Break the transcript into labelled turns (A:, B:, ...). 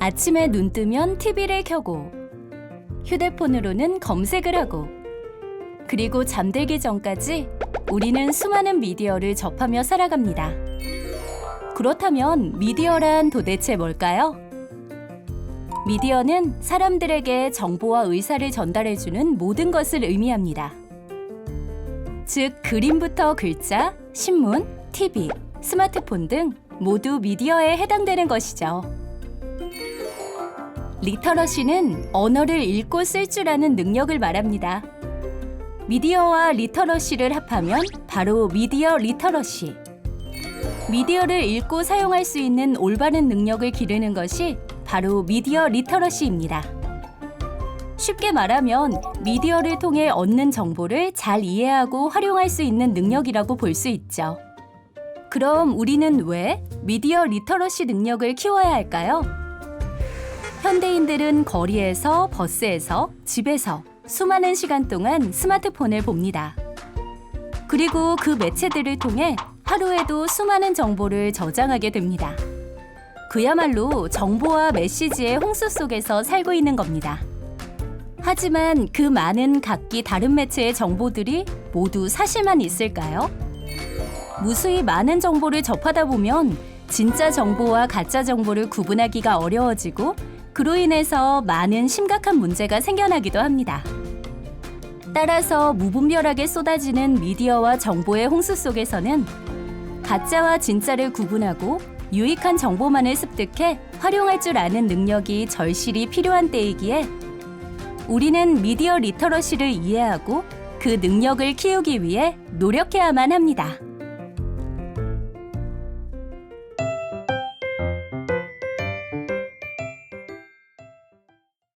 A: 아침에 눈 뜨면 TV를 켜고 휴대폰으로는 검색을 하고 그리고 잠들기 전까지 우리는 수많은 미디어를 접하며 살아갑니다. 그렇다면 미디어란 도대체 뭘까요? 미디어는 사람들에게 정보와 의사를 전달해주는 모든 것을 의미합니다. 즉, 그림부터 글자, 신문, TV, 스마트폰 등 모두 미디어에 해당되는 것이죠. 리터러시는 언어를 읽고 쓸 줄 아는 능력을 말합니다. 미디어와 리터러시를 합하면 바로 미디어 리터러시. 미디어를 읽고 사용할 수 있는 올바른 능력을 기르는 것이 바로 미디어 리터러시입니다. 쉽게 말하면 미디어를 통해 얻는 정보를 잘 이해하고 활용할 수 있는 능력이라고 볼 수 있죠. 그럼 우리는 왜 미디어 리터러시 능력을 키워야 할까요? 현대인들은 거리에서, 버스에서, 집에서 수많은 시간 동안 스마트폰을 봅니다. 그리고 그 매체들을 통해 하루에도 수많은 정보를 저장하게 됩니다. 그야말로 정보와 메시지의 홍수 속에서 살고 있는 겁니다. 하지만 그 많은 각기 다른 매체의 정보들이 모두 사실만 있을까요? 무수히 많은 정보를 접하다 보면 진짜 정보와 가짜 정보를 구분하기가 어려워지고 그로 인해서 많은 심각한 문제가 생겨나기도 합니다. 따라서 무분별하게 쏟아지는 미디어와 정보의 홍수 속에서는 가짜와 진짜를 구분하고 유익한 정보만을 습득해 활용할 줄 아는 능력이 절실히 필요한 때이기에 우리는 미디어 리터러시를 이해하고 그 능력을 키우기 위해 노력해야만 합니다.